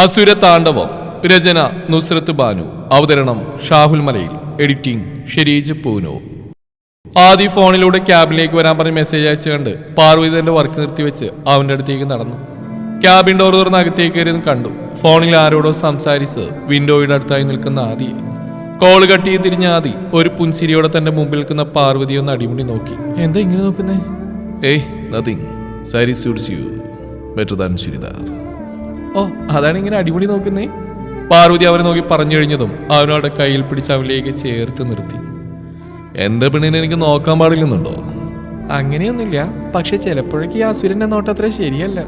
അസുര താണ്ഡവം രചന നുസ്രത്ത് ബാനു. അവതരണം ഷാഹുൽ മലയിൽ. എഡിറ്റിംഗ് ഷെരീജ് പൂനോ ആദ്യ ഫോണിലൂടെ ക്യാബിനിലേക്ക് വരാൻ പറഞ്ഞ് മെസ്സേജ് അയച്ചു കണ്ട് പാർവതി തന്റെ വർക്ക് നിർത്തിവെച്ച് അവന്റെ അടുത്തേക്ക് നടന്നു. ക്യാബിൻ ഡോർ തുറന്ന് അകത്തേക്ക് കയറിയെന്ന് കണ്ടു. ഫോണിൽ ആരോടോ സംസാരിച്ച് വിൻഡോയുടെ അടുത്തായി നിൽക്കുന്ന ആദി. കോൾ കട്ടി തിരിഞ്ഞ ആദി ഒരു പുൻസിരിയോടെ തന്റെ മുമ്പിൽ നിൽക്കുന്ന പാർവതി ഒന്ന് അടിമുടി നോക്കി. എന്താ ഇങ്ങനെ നോക്കുന്നേ? ഏയ് nothing sari suits you better than ഓ അതാണ് ഇങ്ങനെ അടിപൊളി നോക്കുന്നേ? പാർവതി അവനെ നോക്കി പറഞ്ഞു കഴിഞ്ഞതും അവനോടെ കയ്യിൽ പിടിച്ച് അവനിലേക്ക് ചേർത്ത് നിർത്തി. എന്റെ പെണ്ണിനെ എനിക്ക് നോക്കാൻ പാടില്ലെന്നുണ്ടോ? അങ്ങനെയൊന്നുമില്ല. പക്ഷെ ചിലപ്പോഴേക്ക് ഈ അസുരന്റെ നോട്ടം അത്ര ശരിയല്ല.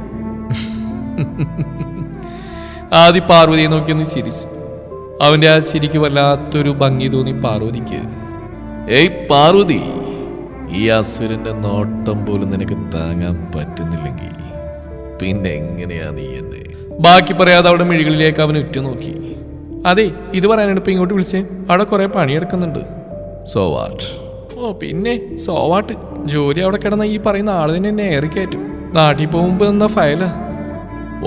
ആദി പാർവതിയെ നോക്കി ഒന്ന് ചിരിച്ചു. അവന്റെ ആ ചിരിക്ക് വല്ലാത്തൊരു ഭംഗി തോന്നി പാർവതിക്ക്. ഏയ് പാർവതി ഈ അസുരന്റെ നോട്ടം പോലും നിനക്ക് താങ്ങാൻ പറ്റുന്നില്ലെങ്കിൽ പിന്നെ എങ്ങനെയാ നീ എന്നെ ബാക്കി പറയാതെ അവിടെ മിഴികളിലേക്ക് അവൻ ഉറ്റുനോക്കി. അതെ ഇത് പറയാനാണ് ഇപ്പൊ ഇങ്ങോട്ട് വിളിച്ചേ. അവിടെ കുറെ പണിയെടുക്കുന്നുണ്ട്. സോ വാട്ട് ഓ പിന്നെ സോ വാട്ട് ജോലി അവിടെ കിടന്ന ഈ പറയുന്ന ആൾ തന്നെ എന്നെ ഏറി കയറ്റും. നാട്ടിൽ പോകുമ്പോ എന്ന ഫയലാ?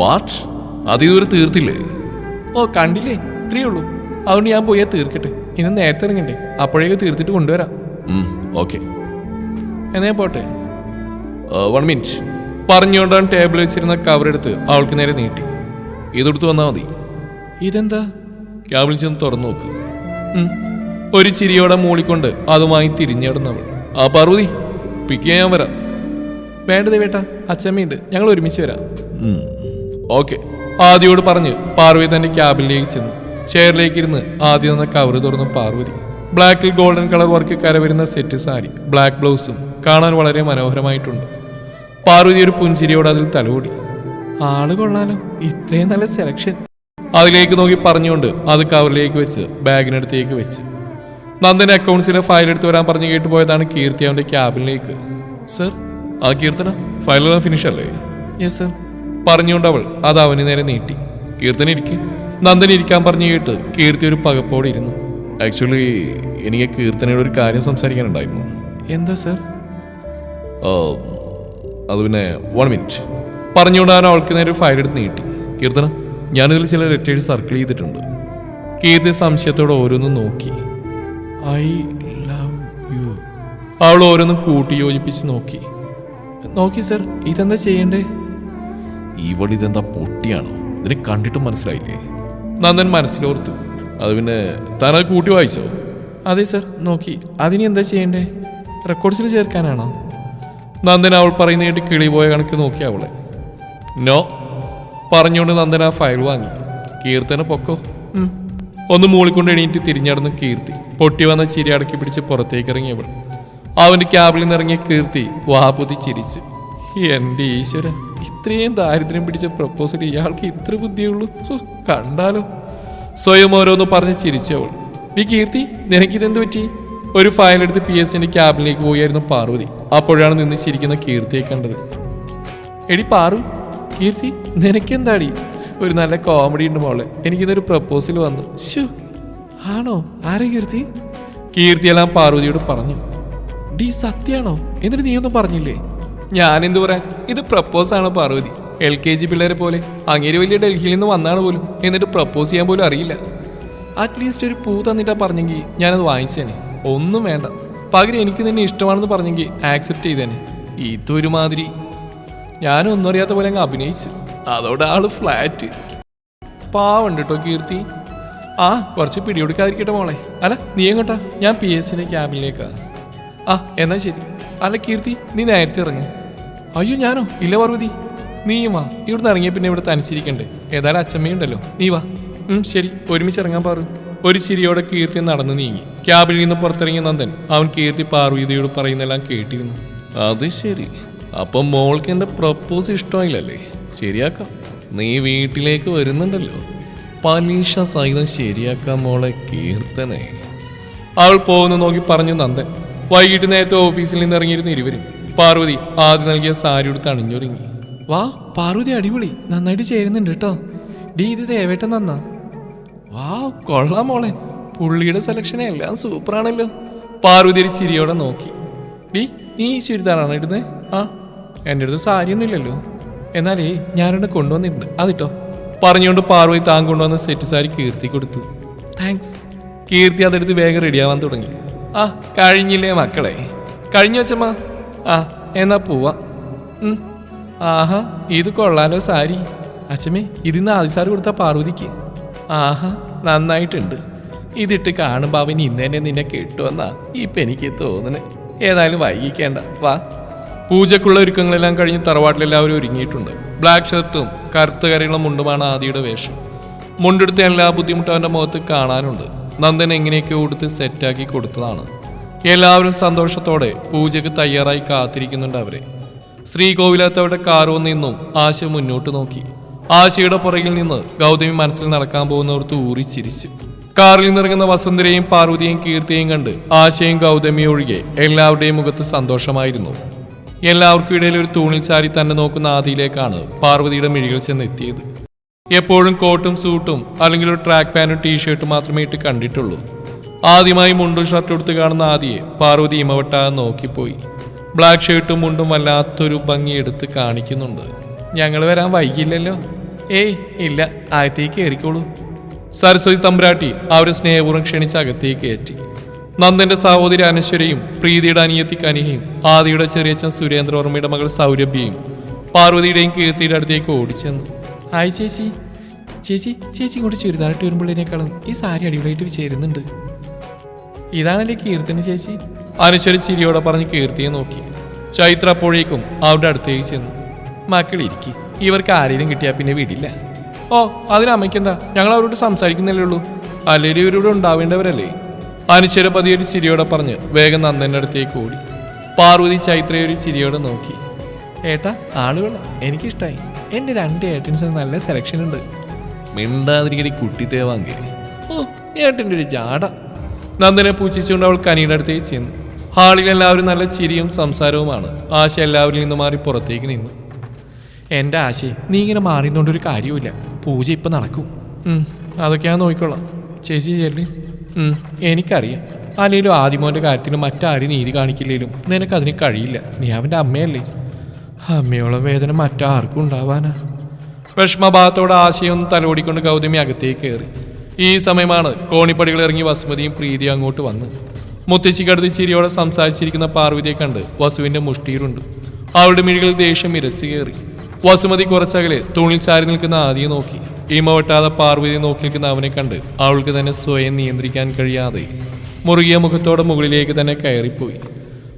വാട്ട് അത് ഇതുവരെ തീർത്തില്ലേ? ഓ കണ്ടില്ലേ? ഇത്രയേ ഉള്ളൂ. അതുകൊണ്ട് ഞാൻ പോയാൽ തീർക്കട്ടെ. ഇന്ന് നേരത്തെ ഇറങ്ങണ്ടേ? അപ്പോഴേക്ക് തീർത്തിട്ട് കൊണ്ടുവരാം. ഓക്കെ എന്നാ പോട്ടെ? വൺ മിനിറ്റ് പറഞ്ഞുകൊണ്ടാണ് ടേബിൾ വെച്ചിരുന്ന കവർ എടുത്ത് അവൾക്ക് നേരെ നീട്ടി. ഇതെടുത്ത് വന്നാൽ മതി. ഇതെന്താ? ക്യാബിൽ ചെന്ന് തുറന്നു നോക്ക്. ഒരു ചിരിയോടെ മൂളിക്കൊണ്ട് അതുമായി തിരിഞ്ഞിടുന്നവൾ ആ പാർവതി പിക്ക് ചെയ്യാൻ വരാം. വേണ്ടത് വേട്ട അച്ചമ്മയുണ്ട് ഞങ്ങൾ ഒരുമിച്ച് വരാം. ഓക്കെ. ആദിയോട് പറഞ്ഞ് പാർവതി തന്റെ ക്യാബിനിലേക്ക് ചെന്നു. ചെയറിലേക്ക് ഇരുന്ന് ആദ്യം തന്ന കവർ തുറന്നു പാർവതി. ബ്ലാക്കിൽ ഗോൾഡൻ കളർ വർക്ക് കരവരുന്ന സെറ്റ് സാരി ബ്ലാക്ക് ബ്ലൗസും കാണാൻ വളരെ മനോഹരമായിട്ടുണ്ട്. പാർവതി ഒരു പുഞ്ചിരിയോട് അതിൽ തലോടി. ആൾ കൊള്ളാലോ. ഇത്രയും നല്ല സെലക്ഷൻ അതിലേക്ക് നോക്കി പറഞ്ഞുകൊണ്ട് അത് കവറിലേക്ക് വെച്ച് ബാഗിനടുത്തേക്ക് വെച്ച്. നന്ദൻ അക്കൗണ്ട്സിലെ ഫയൽ എടുത്ത് വരാൻ പറഞ്ഞു കേട്ട് പോയതാണ് കീർത്തി അവന്റെ ക്യാബിനിലേക്ക് സർ ആ കീർത്തന ഫയലെല്ലാം ഫിനിഷ് അല്ലേ? യെസ് സർ പറഞ്ഞുകൊണ്ട് അവൾ അത് അവന് നേരെ നീട്ടി. കീർത്തന ഇരിക്കെ. നന്ദൻ ഇരിക്കാൻ പറഞ്ഞു കേട്ട് കീർത്തി ഒരു പകപ്പോടെ ഇരുന്നു. ആക്ച്വലി എനിക്ക് കീർത്തനയുടെ ഒരു കാര്യം സംസാരിക്കാനുണ്ടായിരുന്നു. എന്താ സർ അത് പിന്നെ വൺ മിനിറ്റ് പറഞ്ഞുകൊണ്ട് അവൻ അവൾക്ക് നേരെ ഫയൽ എടുത്ത് നീട്ടി. കീർത്തന ഞാനിതിൽ ചില ലെറ്റേഴ്സ് സർക്കിൾ ചെയ്തിട്ടുണ്ട്. കീർത്തി സംശയത്തോടെ ഓരോന്നും നോക്കി. ഐ ലവ് യു അവൾ ഓരോന്നും കൂട്ടി യോജിപ്പിച്ച് നോക്കി. നോക്കി സർ ഇതെന്താ ചെയ്യണ്ടേ? ഇവൾ ഇതെന്താ പൊട്ടിയാണോ? ഇതിനെ കണ്ടിട്ട് മനസ്സിലായില്ലേ? നന്ദൻ മനസ്സിലോർത്തു. അത് പിന്നെ താനത് കൂട്ടി വായിച്ചോ? അതെ സർ നോക്കി. അതിന് എന്താ ചെയ്യണ്ടേ? റെക്കോർഡ്സിൽ ചേർക്കാനാണോ? നന്ദൻ അവൾ പറയുന്ന കേട്ട് കിളി പോയ കണക്ക് നോക്കി അവളെ. നോ. പറഞ്ഞുകൊണ്ട് നന്ദന ഫയൽ വാങ്ങി. കീർത്തന പൊക്കോ. ഒന്ന് മൂളിക്കൊണ്ട് എണീറ്റ് തിരിഞ്ഞടന്ന് കീർത്തി. പൊട്ടി വന്ന ചിരി അടക്കി പിടിച്ച് പുറത്തേക്ക് ഇറങ്ങിയവൾ അവന്റെ ക്യാബിൽ നിന്നിറങ്ങിയ കീർത്തി വാപുതി ചിരിച്ച്. എന്റെ ഈശ്വര ഇത്രയും ദാരിദ്ര്യം പിടിച്ച പ്രപ്പോസൽ ഇയാൾക്ക് ഇത്ര ബുദ്ധിയുള്ളൂ കണ്ടാലോ. സ്വയം ഓരോന്ന് പറഞ്ഞ് ചിരിച്ചു അവൾ. ഈ കീർത്തി നിനക്കിതെന്ത് പറ്റി? ഒരു ഫയൽ എടുത്ത് പി എസ് സിന്റെ ക്യാബിനിലേക്ക് പോയായിരുന്നു പാർവതി. അപ്പോഴാണ് നിന്ന് ചിരിക്കുന്ന കീർത്തിയെ കണ്ടത്. എടി പാറു കീർത്തി നിനക്കെന്താടി? ഒരു നല്ല കോമഡി ഉണ്ട് മോളെ. എനിക്കിന്നൊരു പ്രപ്പോസൽ വന്നു. ശു ആണോ? ആരെ കീർത്തി? കീർത്തിയെല്ലാം പാർവതിയോട് പറഞ്ഞു. ഡി സത്യാണോ? എന്നിട്ട് നീ ഒന്നും പറഞ്ഞില്ലേ? ഞാൻ എന്തു പറയാൻ ഇത് പ്രപ്പോസ് ആണ് പാർവതി? എൽ കെ ജി പിള്ളേരെ പോലെ. അങ്ങേര് വലിയ ഡൽഹിയിൽ നിന്ന് വന്നാണ് പോലും. എന്നിട്ട് പ്രപ്പോസ് ചെയ്യാൻ പോലും അറിയില്ല. അറ്റ്ലീസ്റ്റ് ഒരു പൂ തന്നിട്ടാ പറഞ്ഞെങ്കിൽ ഞാനത് വാങ്ങിച്ചേനെ. ഒന്നും വേണ്ട. പകരം എനിക്ക് നിന്നെ ഇഷ്ടമാണെന്ന് പറഞ്ഞെങ്കിൽ ആക്സെപ്റ്റ് ചെയ്തേനെ. ഇതൊരുമാതിരി ഞാനും ഒന്നും അറിയാത്ത പോലെ അങ്ങ് അഭിനയിച്ചു. അതോടെ ആൾ ഫ്ലാറ്റ് പാവുണ്ട് കേട്ടോ കീർത്തി. ആ കുറച്ച് പിടികൊടുക്കാതിരിക്കട്ടെ മോളെ. അല്ല നീ എങ്ങോട്ടാ? ഞാൻ പി എസ് സിന്റെ ക്യാബിനിലേക്കാ. ആ എന്നാ ശരി. അല്ല കീർത്തി നീ നേരത്തെ ഇറങ്ങി. അയ്യോ ഞാനോ? ഇല്ല പർവതി. നീയും വാ. ഇവിടുന്ന് ഇറങ്ങിയ പിന്നെ ഇവിടെ തനിച്ചിരിക്കണ്ടേ. ഏതായാലും അച്ഛമ്മയുണ്ടല്ലോ നീ വാ. ശരി. ഒരുമിച്ച് ഇറങ്ങാൻ പാറു. ഒരു ചിരിയോടെ കീർത്തി നടന്ന് നീങ്ങി. ക്യാബിൽ നിന്ന് പുറത്തിറങ്ങിയ നന്ദൻ അവൻ കീർത്തി പാർവതിയോട് പറയുന്നെല്ലാം കേട്ടിരുന്നു. അത് ശരി. അപ്പം മോൾക്ക് എന്റെ പ്രപ്പോസ് ഇഷ്ടമായില്ലല്ലേ? ശരിയാക്കാം. നീ വീട്ടിലേക്ക് വരുന്നുണ്ടല്ലോ. പലീഷ സഹിതം ശരിയാക്കാം മോളെ കീർത്തനെ. അവൾ പോകുന്നു നോക്കി പറഞ്ഞു നന്ദൻ. വൈകിട്ട് നേരത്തെ ഓഫീസിൽ നിന്ന് ഇറങ്ങിയിരുന്ന ഇരുവരും. പാർവതി ആദ്യം നൽകിയ സാരി എടുത്ത് അണിഞ്ഞൊരുങ്ങി. വാ പാർവതി അടിപൊളി. നന്നായിട്ട് ചേരുന്നുണ്ട് കേട്ടോ. ഡി ഇത് ദേവേട്ടൻ നന്നാ വാ കൊള്ളാം മോളെ. പുള്ളിയുടെ സെലക്ഷൻ എല്ലാം സൂപ്പറാണല്ലോ പാർവതി ഒരു ചിരിയോടെ നോക്കി. ഡി നീ ചുരിദാറാണോ ഇടുന്നത് ആ എന്റെ അടുത്ത് സാരിയൊന്നും ഇല്ലല്ലോ എന്നാലേ ഞാനൊന്ന് കൊണ്ടുവന്നിട്ടുണ്ട്. അതിട്ടോ? പറഞ്ഞുകൊണ്ട് പാർവതി താൻ കൊണ്ടുവന്ന സെറ്റ് സാരി കീർത്തി കൊടുത്തു. താങ്ക്സ് കീർത്തി അതെടുത്ത് വേഗം റെഡിയാവാൻ തുടങ്ങി. ആ കഴിഞ്ഞില്ലേ മക്കളെ? കഴിഞ്ഞു വെച്ചമ്മ ആ എന്നാ പോവാ. ആഹാ ഇത് കൊള്ളാലോ സാരി. അച്ഛമ്മേ ഇതിന്ന് ആദിസാർ കൊടുത്ത പാർവതിക്ക്. ആഹാ നന്നായിട്ടുണ്ട്. ഇതിട്ട് കാണുമ്പോൾ അവൻ ഇന്ന് തന്നെ നിന്നെ കിട്ടുമെന്നാ ഇപ്പം എനിക്ക് തോന്നുന്നത് ഏതായാലും വൈകിക്കേണ്ട. വാ. പൂജക്കുള്ള ഒരുക്കങ്ങളെല്ലാം കഴിഞ്ഞ് തറവാട്ടിലെല്ലാവരും ഒരുങ്ങിയിട്ടുണ്ട്. ബ്ലാക്ക് ഷർട്ടും കറുത്ത കരയുള്ള മുണ്ടുമാണ് ആദിയുടെ വേഷം. മുണ്ടെടുത്ത എല്ലാ ബുദ്ധിമുട്ടും അവന്റെ മുഖത്ത് കാണാനുണ്ട്. നന്ദൻ എങ്ങനെയൊക്കെ ഉടുത്ത് സെറ്റാക്കി കൊടുത്തതാണ്. എല്ലാവരും സന്തോഷത്തോടെ പൂജയ്ക്ക് തയ്യാറായി കാത്തിരിക്കുന്നുണ്ട് അവരെ. ശ്രീകോവിലത്തവരുടെ കാറോ നിന്നും ആശ മുന്നോട്ട് നോക്കി. ആശയുടെ പുറകിൽ നിന്ന് ഗൗതമി മനസ്സിൽ നടക്കാൻ പോകുന്നവർക്ക് ഊറി ചിരിച്ചു. കാറിൽ നിറങ്ങുന്ന വസുന്ധരയും പാർവതിയും കീർത്തിയും കണ്ട് ആശയും ഗൗതമിയും ഒഴികെ എല്ലാവരുടെയും മുഖത്ത് സന്തോഷമായിരുന്നു. എല്ലാവർക്കും ഇടയിൽ ഒരു തൂണിൽ ചാരി തന്നെ നോക്കുന്ന ആദിയിലേക്കാണ് പാർവതിയുടെ മിഴികൾ ചെന്ന് എത്തിയത് എപ്പോഴും കോട്ടും സൂട്ടും അല്ലെങ്കിൽ ഒരു ട്രാക്ക് പാന്റും ടീഷർട്ടും മാത്രമേ ഇട്ട് കണ്ടിട്ടുള്ളൂ. ആദ്യമായി മുണ്ടും ഷർട്ടും എടുത്ത് കാണുന്ന ആദിയെ പാർവതി ഇമവട്ടാതെ നോക്കിപ്പോയി. ബ്ലാക്ക് ഷർട്ടും മുണ്ടും വല്ലാത്തൊരു ഭംഗി എടുത്ത് കാണിക്കുന്നുണ്ട്. ഞങ്ങൾ വരാൻ വൈകില്ലല്ലോ ഏയ് ഇല്ല അകത്തേക്ക് കയറിക്കോളൂ. സരസ്വതി തമ്പുരാട്ടി അവരെ സ്നേഹപൂർവം ക്ഷണിച്ച് അകത്തേക്ക് കയറ്റി. നന്ദന്റെ സഹോദരി അനശ്വരയും പ്രീതിയുടെ അനിയത്തി കനിഹയും ആദിയുടെ ചെറിയച്ഛൻ സുരേന്ദ്രവർമ്മയുടെ മകൾ സൗരഭ്യയും പാർവതിയുടെയും കീർത്തിയുടെ അടുത്തേക്ക് ഓടിച്ചെന്നു. ഹായ് ചേച്ചി. ചേച്ചി ചേച്ചി ഇങ്ങോട്ട് ചുരിദാറിട്ട് വരുമ്പോഴേക്കാളും ഈ സാരി അടിപൊളിയായിട്ട് ചേരുന്നുണ്ട്. ഇതാണല്ലേ കീർത്തിന് ചേച്ചി? അനശ്വരി ചിരിയോടെ പറഞ്ഞ് കീർത്തിയെ നോക്കി. ചൈത്ര അപ്പോഴേക്കും അവരുടെ അടുത്തേക്ക് ചെന്നു. മക്കളിരിക്കി ഇവർക്ക് ആരെങ്കിലും കിട്ടിയാൽ പിന്നെ വീടില്ല. ഓ അതിന് അമ്മയ്ക്കെന്താ? ഞങ്ങൾ അവരോട് സംസാരിക്കുന്നില്ലേ ഉള്ളൂ. അല്ലെങ്കിൽ ഇവരോട് ഉണ്ടാവേണ്ടവരല്ലേ? അനിശ്വര പതിയൊരു ചിരിയോടെ പറഞ്ഞ് വേഗം നന്ദന്റെ അടുത്തേക്ക് ഓടി. പാർവതി ചൈത്രയെ ഒരു ചിരിയോടെ നോക്കി. ഏട്ടാ ആളുകളാ. എനിക്കിഷ്ടായി. എന്റെ രണ്ട് ഏട്ടൻസ് നല്ല സെലക്ഷൻ ഉണ്ട്. മിണ്ടാതിരിക്കടി കുട്ടി തേവാങ്കേ ഓ ഏട്ടന്റെ ഒരു ജാട. നന്ദനെ പൂച്ചിച്ചുകൊണ്ട് അവൾ കനിയുടെ അടുത്തേക്ക് ചെന്നു. ഹാളിൽ എല്ലാവരും നല്ല ചിരിയും സംസാരവുമാണ്. ആശ എല്ലാവരിൽ നിന്ന് മാറി പുറത്തേക്ക് നിന്നു. എന്റെ ആശയെ നീ ഇങ്ങനെ മാറിയതുകൊണ്ടൊരു കാര്യവുമില്ല. പൂജ ഇപ്പം നടക്കും. അതൊക്കെയാണ് നോക്കിക്കോളാം. ചേച്ചി ചെല്ലി എനിക്കറിയാം. അല്ലെങ്കിലും ആദിമോന്റെ കാര്യത്തിന് മറ്റാരും നീതി കാണിക്കില്ലേലും നിനക്കതിന് കഴിയില്ല. നീ അവന്റെ അമ്മയല്ലേ? അമ്മയോളം വേദന മറ്റാർക്കും ഉണ്ടാവാനാ. വിഷമഭാഗത്തോടെ ആശയം തലോടിക്കൊണ്ട് ഗൗതമി അകത്തേക്ക് കയറി. ഈ സമയമാണ് കോണിപ്പടികൾ ഇറങ്ങി വസുമതിയും പ്രീതിയും അങ്ങോട്ട് വന്ന്. മുത്തശ്ശിക്കടുത്ത് ചിരിയോടെ സംസാരിച്ചിരിക്കുന്ന പാർവതിയെ കണ്ട് വസുവിന്റെ മുഷ്ടിയിലുണ്ട്. അവളുടെ മിഴികളിൽ ദേഷ്യം ഇരച്ചു കയറി. വസുമതി കുറച്ചകലെ തൂണിൽ ചാരി നിൽക്കുന്ന ആദിയെ നോക്കി. ഇമ വെട്ടാതെ പാർവതിയെ നോക്കി നിൽക്കുന്ന അവനെ കണ്ട് അവൾക്ക് തന്നെ സ്വയം നിയന്ത്രിക്കാൻ കഴിയാതെ മുറുകിയ മുഖത്തോടെ മുകളിലേക്ക് തന്നെ കയറിപ്പോയി.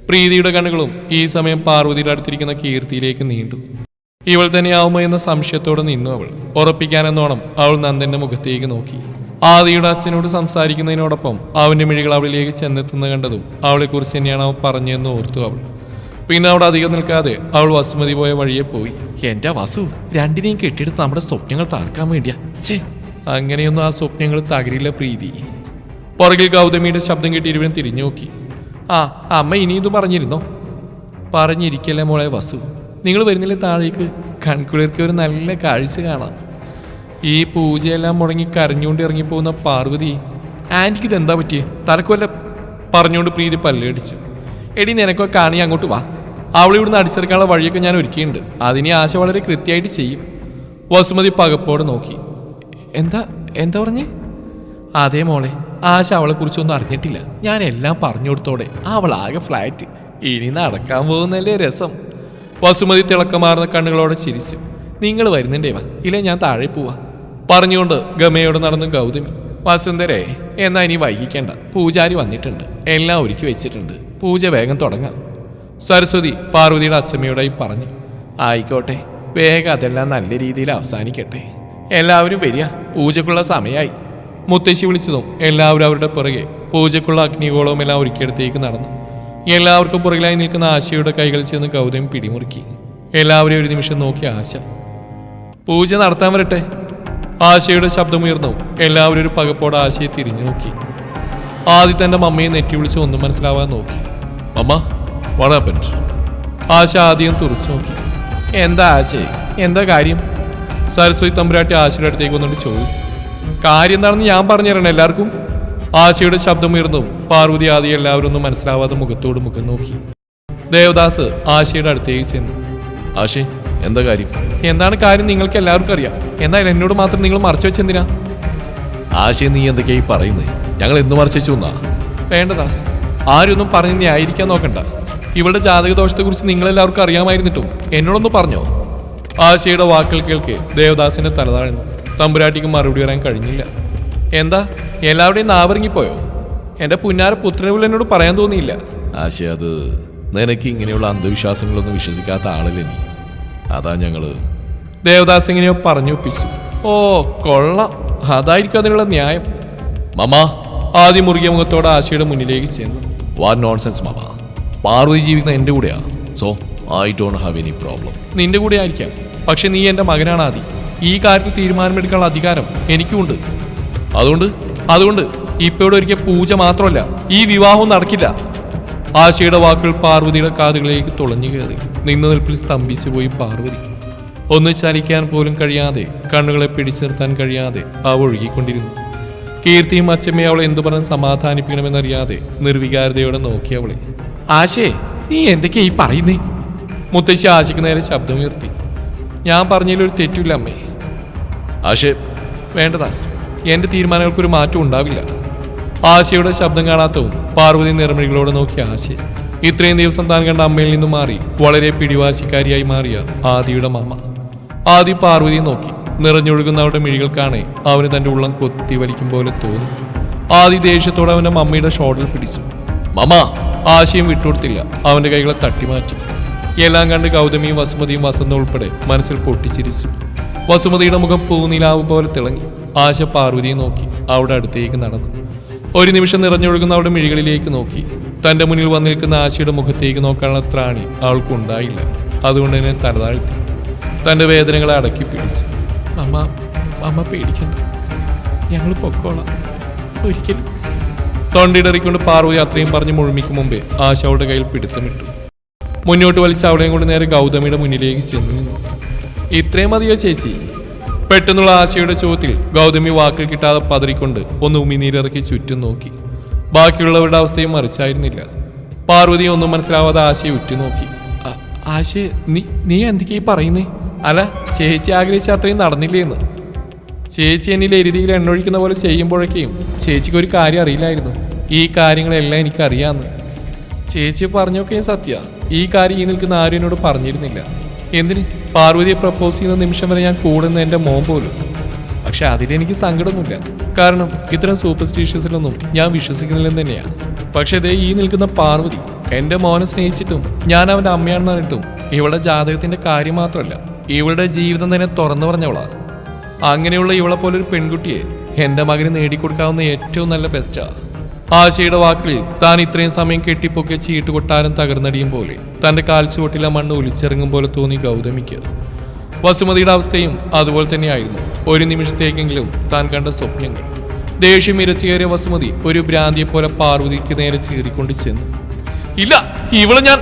പ്രീതിയുടെ കണ്ണുകളും ഈ സമയം പാർവതിയുടെ അടുത്തിരിക്കുന്ന കീർത്തിയിലേക്ക് നീണ്ടു. ഇവൾ തന്നെയാവുമോ എന്ന സംശയത്തോടെ നിന്നു അവൾ. ഉറപ്പിക്കാനെന്നോണം അവൾ നന്ദന്റെ മുഖത്തേക്ക് നോക്കി. ആദിയുടെ അച്ഛനോട് സംസാരിക്കുന്നതിനോടൊപ്പം അവന്റെ മിഴികൾ അവളിലേക്ക് ചെന്നെത്തുന്ന കണ്ടതും അവളെക്കുറിച്ച് തന്നെയാണ് അവൻ പറഞ്ഞതെന്ന് ഓർത്തു അവൾ. പിന്നെ അവിടെ അധികം നിൽക്കാതെ അവൾ വസുമതി പോയ വഴിയെ പോയി. എന്റെ വസു രണ്ടിനെയും കെട്ടിയെടുത്ത് നമ്മുടെ സ്വപ്നങ്ങൾ തകർക്കാൻ വേണ്ടിയാ. ചേ അങ്ങനെയൊന്നും ആ സ്വപ്നങ്ങൾ തകരില്ല പ്രീതി. പുറകിൽ ഗൗതമിയുടെ ശബ്ദം കേട്ട് ഇരുവരും തിരിഞ്ഞു നോക്കി. ആ അമ്മ ഇനി ഇത് പറഞ്ഞിരുന്നോ? പറഞ്ഞിരിക്കല്ലേ മോളെ വസു. നിങ്ങൾ വരുന്നില്ലേ താഴേക്ക്? കൺകുളിർക്ക് ഒരു നല്ല കാഴ്ച കാണാം. ഈ പൂജയെല്ലാം മുടങ്ങി കരഞ്ഞുകൊണ്ട് ഇറങ്ങിപ്പോകുന്ന പാർവതി ആന്റിക്ക് ഇതെന്താ പറ്റിയേ? തനക്കുമല്ല പറഞ്ഞുകൊണ്ട് പ്രീതി പല്ലടിച്ചു എടി നിനക്കൊക്കെ കാണി അങ്ങോട്ട് വാ. അവളിവിടുന്ന് അടിച്ചെടുക്കാനുള്ള വഴിയൊക്കെ ഞാൻ ഒരുക്കിയിട്ടുണ്ട്. അതിനെ ആശ വളരെ കൃത്യമായിട്ട് ചെയ്യും. വസുമതി പകപ്പോടെ നോക്കി. എന്താ എന്താ പറഞ്ഞേ? അതേ മോളെ ആശ അവളെ കുറിച്ചൊന്നും അറിഞ്ഞിട്ടില്ല. ഞാൻ എല്ലാം പറഞ്ഞു കൊടുത്തോടെ അവളാകെ ഫ്ലാറ്റ് ഇനി നടക്കാൻ പോകുന്നല്ലേ രസം. വസുമതി തിളക്കമാർന്ന കണ്ണുകളോടെ ചിരിച്ചു. നിങ്ങൾ വരുന്നുണ്ടേ വാ ഇല്ലേ ഞാൻ താഴെ പോവാ. പറഞ്ഞുകൊണ്ട് ഗമയോട് നടന്നു ഗൗതമി വസുന്ധരേ എന്നാ ഇനി വൈകിക്കേണ്ട. പൂജാരി വന്നിട്ടുണ്ട്. എല്ലാം ഒരുക്കി വെച്ചിട്ടുണ്ട്. പൂജ വേഗം തുടങ്ങാം. സരസ്വതി പാർവതിയുടെ അച്ഛമ്മയോടായി പറഞ്ഞു ആയിക്കോട്ടെ വേഗം അതെല്ലാം നല്ല രീതിയിൽ അവസാനിക്കട്ടെ. എല്ലാവരും വരിക പൂജക്കുള്ള സമയമായി. മുത്തശ്ശി വിളിച്ചതും എല്ലാവരും അവരുടെ പുറകെ പൂജക്കുള്ള അഗ്നിഗോളവും എല്ലാം ഒരുക്കിയെടുത്തേക്ക് നടന്നു. എല്ലാവർക്കും പുറകിലായി നിൽക്കുന്ന ആശയുടെ കൈകൾ ചെന്ന് ഗൗതമി പിടിമുറുക്കി. എല്ലാവരും ഒരു നിമിഷം നോക്കി ആശ പൂജ നടത്താൻ വരട്ടെ. ആശയുടെ ശബ്ദമുയർന്നു എല്ലാവരും ഒരു പകപ്പോടെ ആശയെ തിരിഞ്ഞു നോക്കി ആദ്യം തന്റെ മമ്മയെ നെറ്റി വിളിച്ച് ഒന്നും മനസ്സിലാവാൻ നോക്കി. അമ്മ വളപ്പൻ ആശ ആദ്യം തുറച്ചു നോക്കി. എന്താ ആശയെ എന്താ കാര്യം? സരസ്വതി തമ്പുരാട്ടി ആശയുടെ അടുത്തേക്ക് വന്നിട്ട് ചോദിച്ചു. കാര്യം എന്താണെന്ന് ഞാൻ പറഞ്ഞു തരണം എല്ലാവർക്കും. ആശയുടെ ശബ്ദമുയർന്നു. പാർവതി ആദ്യം എല്ലാവരും ഒന്നും മനസ്സിലാവാതെ മുഖത്തോട് മുഖം നോക്കി. ദേവദാസ് ആശയുടെ അടുത്തേക്ക് ചെന്നു. ആശേ എന്താ കാര്യം? എന്താണ് കാര്യം നിങ്ങൾക്ക് എല്ലാവർക്കും അറിയാം. എന്നാൽ എന്നോട് മാത്രം നിങ്ങൾ മറച്ചു വെച്ചെന്തിനാ ആശയം നീ എന്തൊക്കെയായി പറയുന്നത് ഞങ്ങൾ എന്ന് മറച്ചു വെച്ചു എന്നാ? വേണ്ട ദാസ്. ആരൊന്നും പറഞ്ഞ് നീ ആയിരിക്കാൻ നോക്കണ്ട. ഇവളുടെ ജാതകദോഷത്തെക്കുറിച്ച് നിങ്ങളെല്ലാവർക്കും അറിയാമായിരുന്നിട്ടും എന്നോടൊന്ന് പറഞ്ഞോ? ആശയുടെ വാക്കുകൾ കേൾക്കെ ദേവദാസിന്റെ തലതാഴ്ന്നു തമ്പുരാട്ടിക്ക് മറുപടി പറയാൻ കഴിഞ്ഞില്ല. എന്താ? എല്ലാവരുടെയും നാവറങ്ങിപ്പോയോ? എന്റെ പുന്നാര പുത്രനെ പോലും എന്നോട് പറയാൻ തോന്നിയില്ല. ആശ അത് നിനക്ക് ഇങ്ങനെയുള്ള അന്ധവിശ്വാസങ്ങളൊന്നും വിശ്വസിക്കാത്ത ആളല്ലേ നീ? അതാ ഞങ്ങൾ. ദേവദാസ് എങ്ങനെയോ പറഞ്ഞു ഒപ്പിച്ചു. ഓ കൊള്ളാം. അതായിരിക്കും അതിനുള്ള ന്യായം. മമ. ആദ്യം മുറുകിയ മുഖത്തോടെ ആശയുടെ മുന്നിലേക്ക് ചെന്നു. വാ നോൺസെൻസ് മമ. പാർവതി ജീവിക്കുന്ന എന്റെ കൂടെയാ. So I don't have any problem നിന്റെ കൂടെ ആയിരിക്കാം. പക്ഷെ നീ എന്റെ മകനാണ് ആദി. ഈ കാര്യത്തിൽ തീരുമാനമെടുക്കാനുള്ള അധികാരം എനിക്കുമുണ്ട് അതുകൊണ്ട് അതുകൊണ്ട് ഇപ്പൊ ഇവിടെ ഒരിക്കൽ പൂജ മാത്രമല്ല ഈ വിവാഹവും നടക്കില്ല. ആശയുടെ വാക്കുകൾ പാർവതിയുടെ കാതുകളിലേക്ക് തുളഞ്ഞു കയറി. നിന്ന നിൽപ്പിൽ സ്തംഭിച്ചു പോയി പാർവതി. ഒന്ന് ചലിക്കാൻ പോലും കഴിയാതെ കണ്ണുകളെ പിടിച്ചു നിർത്താൻ കഴിയാതെ അവ ഒഴുകിക്കൊണ്ടിരുന്നു. കീർത്തിയും അച്ഛമ്മയും അവളെ എന്തു പറഞ്ഞ് സമാധാനിപ്പിക്കണമെന്നറിയാതെ നിർവികാരതയോടെ നോക്കി അവളെ. ആശേ നീ എന്തൊക്കെയാ ഈ പറയുന്നേ? മുത്തശ്ശി ആശയ്ക്ക് നേരെ ശബ്ദമുയർത്തി ഞാൻ പറഞ്ഞതിലൊരു തെറ്റില്ല അമ്മേ. ആശേ. വേണ്ട ദാസ് എന്റെ തീരുമാനങ്ങൾക്കൊരു മാറ്റം ഉണ്ടാവില്ല. ആശയുടെ ശബ്ദം കാണാത്തവും പാർവതി നിറമിഴികളോടെ നോക്കിയ ആശ ഇത്രയും ദിവസം താൻ കണ്ട അമ്മയിൽ നിന്നും മാറി വളരെ പിടിവാശിക്കാരിയായി മാറിയ ആദിയുടെ മമ്മ. ആദി പാർവതിയെ നോക്കി നിറഞ്ഞൊഴുകുന്ന അവരുടെ മിഴികൾ കാണേ അവന് തന്റെ ഉള്ളം കൊത്തി വലിക്കും പോലെ തോന്നി. ആദി ദേഷ്യത്തോടെ അവന്റെ മമ്മയുടെ ഷോട്ടിൽ പിടിച്ചു. മമ്മ ആശയം വിട്ടുകൊടുത്തില്ല. അവന്റെ കൈകളെ തട്ടിമാറ്റി എല്ലാം കണ്ട് ഗൗതമിയും വസുമതിയും വസന്ത ഉൾപ്പെടെ മനസ്സിൽ പൊട്ടിച്ചിരിച്ചു. വസുമതിയുടെ മുഖം പൂനിലാവ് പോലെ തിളങ്ങി. ആശ പാർവതിയെ നോക്കി അവിടെ അടുത്തേക്ക് നടന്നു. ഒരു നിമിഷം നിറഞ്ഞൊഴുകുന്ന അവളുടെ മിഴികളിലേക്ക് നോക്കി. തന്റെ മുന്നിൽ വന്നിരിക്കുന്ന ആശയുടെ മുഖത്തേക്ക് നോക്കാനുള്ള ത്രാണി അവൾക്കുണ്ടായില്ല അതുകൊണ്ട് തന്നെ തലതാഴ്ത്തി. തന്റെ വേദനകളെ അടക്കി പിടിച്ചു. അമ്മ അമ്മ പേടിക്കണ്ട. ഞങ്ങൾ പൊക്കോളാം. ഒരിക്കലും തൊണ്ടിടറിക്കൊണ്ട് പാർവതി യാത്രയും പറഞ്ഞ് മുഴുമിക്കും മുമ്പേ ആശ കയ്യിൽ പിടുത്തമിട്ടു. മുന്നോട്ട് വലിച്ച അവളെയും കൊണ്ട് നേരെ ഗൗതമിയുടെ മുന്നിലേക്ക് ചെന്നു നിന്നു. ഇത്രയും മതിയോ ചേച്ചി? പെട്ടെന്നുള്ള ആശയുടെ ചോദ്യത്തിൽ ഗൗതമി വാക്കിൽ കിട്ടാതെ പതറിക്കൊണ്ട് ഒന്ന് ഉമിനീരിറക്കി ചുറ്റും നോക്കി. ബാക്കിയുള്ളവരുടെ അവസ്ഥയും മറിച്ചായിരുന്നില്ല. പാർവതി ഒന്നും മനസ്സിലാവാതെ ആശയെ ഉറ്റുനോക്കി. "ആ- ആശയെ നീ നീ എന്തൊക്കെയാ ഈ പറയുന്നേ? അല്ല ചേച്ചി ആഗ്രഹിച്ച അത്രയും നടന്നില്ലേന്ന്. ചേച്ചി എന്നിൽ എരുതിയിൽ എണ്ണൊഴിക്കുന്ന പോലെ ചെയ്യുമ്പോഴൊക്കെയും ചേച്ചിക്ക് ഒരു കാര്യം അറിയില്ലായിരുന്നു. ഈ കാര്യങ്ങളെല്ലാം എനിക്ക് അറിയാമെന്ന് ചേച്ചി പറഞ്ഞൊക്കെയും സത്യ. ഈ കാര്യം ഈ നിൽക്കുന്ന ആരും എന്നോട് പറഞ്ഞിരുന്നില്ല. എന്തിന്? പാർവതിയെ പ്രപ്പോസ് ചെയ്യുന്ന നിമിഷം വരെ ഞാൻ കൂടുന്ന എന്റെ മോൻ പോലും. പക്ഷെ അതിലെനിക്ക് സങ്കടമൊന്നുമില്ല. കാരണം ഇത്തരം സൂപ്പർസ്റ്റീഷ്യസിലൊന്നും ഞാൻ വിശ്വസിക്കുന്നില്ലെന്ന് തന്നെയാണ് പക്ഷെ ദേ ഈ നിൽക്കുന്ന പാർവതി എന്റെ മോനെ സ്നേഹിച്ചിട്ടും ഞാൻ അവന്റെ അമ്മയാണെന്ന് പറഞ്ഞിട്ടും ഇവളുടെ ജാതകത്തിന്റെ കാര്യം മാത്രമല്ല ഇവളുടെ ജീവിതം തന്നെ തുറന്നു പറഞ്ഞവളാണ് അങ്ങനെയുള്ള ഇവളെ പോലൊരു പെൺകുട്ടിയെ എന്റെ മകന് നേടിക്കൊടുക്കാവുന്ന ഏറ്റവും നല്ല ബെസ്റ്റാ ആശയുടെ വാക്കിൽ താൻ ഇത്രയും സമയം കെട്ടിപ്പൊക്കിയ ചീട്ട് കൊട്ടാരം തകർന്നടിയും പോലെ തന്റെ കാൽച്ചുവട്ടിലെ മണ്ണ് ഒലിച്ചിറങ്ങും പോലെ തോന്നി ഗൗതമിക്ക്. വസുമതിയുടെ അവസ്ഥയും അതുപോലെ തന്നെയായിരുന്നു. ഒരു നിമിഷത്തേക്കെങ്കിലും താൻ കണ്ട സ്വപ്നങ്ങൾ. ദേഷ്യം ഇരച്ചുകയറിയ വസുമതി ഒരു ഭ്രാന്തിയെ പോലെ പാർവതിക്ക് നേരെ ചീറിക്കൊണ്ട് ചെന്നു. ഇല്ല ഇവളെ ഞാൻ.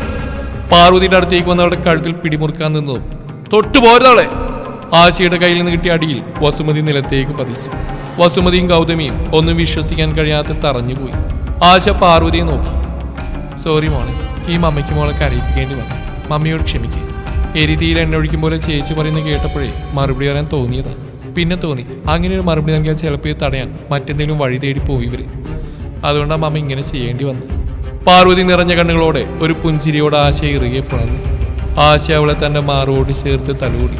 പാർവതിയുടെ അടുത്തേക്ക് വന്നവളുടെ കഴുത്തിൽ പിടിമുറുക്കാൻ നിന്നതും തൊട്ടു ആശയുടെ കയ്യിൽ നിന്ന് കിട്ടിയ അടിയിൽ വസുമതി നിലത്തേക്ക് പതിച്ചു. വസുമതിയും ഗൗതമിയും ഒന്നും വിശ്വസിക്കാൻ കഴിയാതെ തറഞ്ഞുപോയി. ആശ പാർവതിയെ നോക്കി. സോറി മോളെ ഈ മമ്മയ്ക്ക് മോളെ കരയിപ്പിക്കേണ്ടി വന്നു. മമ്മിയോട് ക്ഷമിക്കുക എരിതിയിൽ എണ്ണ ഒഴിക്കും പോലെ ചേച്ചി പറയുന്നത് കേട്ടപ്പോഴേ മറുപടി പറയാൻ തോന്നിയതാണ്. പിന്നെ തോന്നി അങ്ങനെ ഒരു മറുപടി നൽകിയാൽ ചിലപ്പോൾ ഇത് തടയാൻ മറ്റെന്തെങ്കിലും വഴി തേടി പോയി ഇവർ. അതുകൊണ്ടാണ് മമ്മ ഇങ്ങനെ ചെയ്യേണ്ടി വന്നു പാർവതി നിറഞ്ഞ കണ്ണുകളോടെ ഒരു പുഞ്ചിരിയോടെ ആശ ഇറുകെ പുണർന്നു. ആശ അവളെ തന്റെ മാറോട് ചേർത്ത് തലോടി.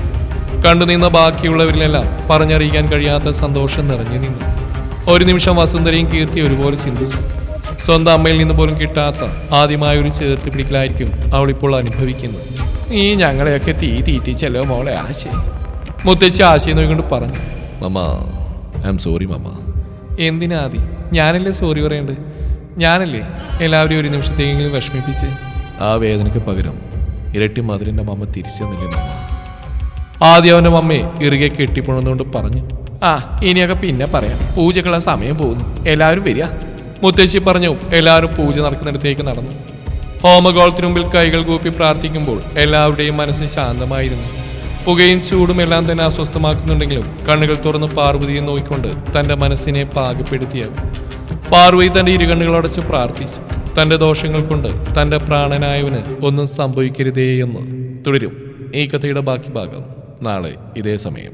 കണ്ടുനിന്ന ബാക്കിയുള്ളവരിലെല്ലാം പറഞ്ഞറിയിക്കാൻ കഴിയാത്ത സന്തോഷം നിറഞ്ഞു നിന്നു. ഒരു നിമിഷം വസുന്ധരയും കീർത്തി ഒരുപോലെ ചിന്തിച്ചു. സ്വന്തം അമ്മയിൽ നിന്ന് പോലും കിട്ടാത്ത ആദ്യമായ ഒരു ചേർത്ത് പിടിക്കലായിരിക്കും അവൾ ഇപ്പോൾ അനുഭവിക്കുന്നത്. നീ ഞങ്ങളെയൊക്കെ തീ തീറ്റിച്ചല്ലോ മോളെ ആശ. മുത്തശ്ശി ആശയെ നോക്കിക്കൊണ്ട് പറഞ്ഞു. Mamma I'm sorry mamma. എന്തിനാദി ഞാനല്ലേ സോറി പറയേണ്ടത് ഞാനല്ലേ എല്ലാവരും ഒരു നിമിഷത്തേക്കെങ്കിലും വിഷമിപ്പിച്ച്? ആ വേദനയ്ക്ക് പകരം ഇരട്ടി മധുരന്റെ മമ്മ തിരിച്ചു തന്നില്ലേ മമ്മ? ആദ്യം അവന്റെ മമ്മയെ ഇറുകെ കെട്ടിപ്പോണെന്നുകൊണ്ട് പറഞ്ഞു ആ ഇനിയൊക്കെ പിന്നെ പറയാം. പൂജക്കുള്ള സമയം പോകുന്നു. എല്ലാവരും വരിക. മുത്തശ്ശി പറഞ്ഞു എല്ലാവരും പൂജ നടക്കുന്നിടത്തേക്ക് നടന്നു. ഹോമഗോളത്തിനു മുമ്പിൽ കൈകൾ കൂപ്പി പ്രാർത്ഥിക്കുമ്പോൾ എല്ലാവരുടെയും മനസ്സ് ശാന്തമായിരുന്നു. പുകയും ചൂടും എല്ലാം തന്നെ അസ്വസ്ഥമാക്കുന്നുണ്ടെങ്കിലും കണ്ണുകൾ തുറന്ന് പാർവതിയെ നോക്കിക്കൊണ്ട് തന്റെ മനസ്സിനെ പാകപ്പെടുത്തിയത്. പാർവതി തന്റെ ഇരുകണ്ണുകളടച്ച് പ്രാർത്ഥിച്ചു. തന്റെ ദോഷങ്ങൾ കൊണ്ട് തന്റെ പ്രാണനായവന് ഒന്നും സംഭവിക്കരുതേ എന്ന് തുടരും. ഈ കഥയുടെ ബാക്കി ഭാഗം. നാളെ ഇതേ സമയം.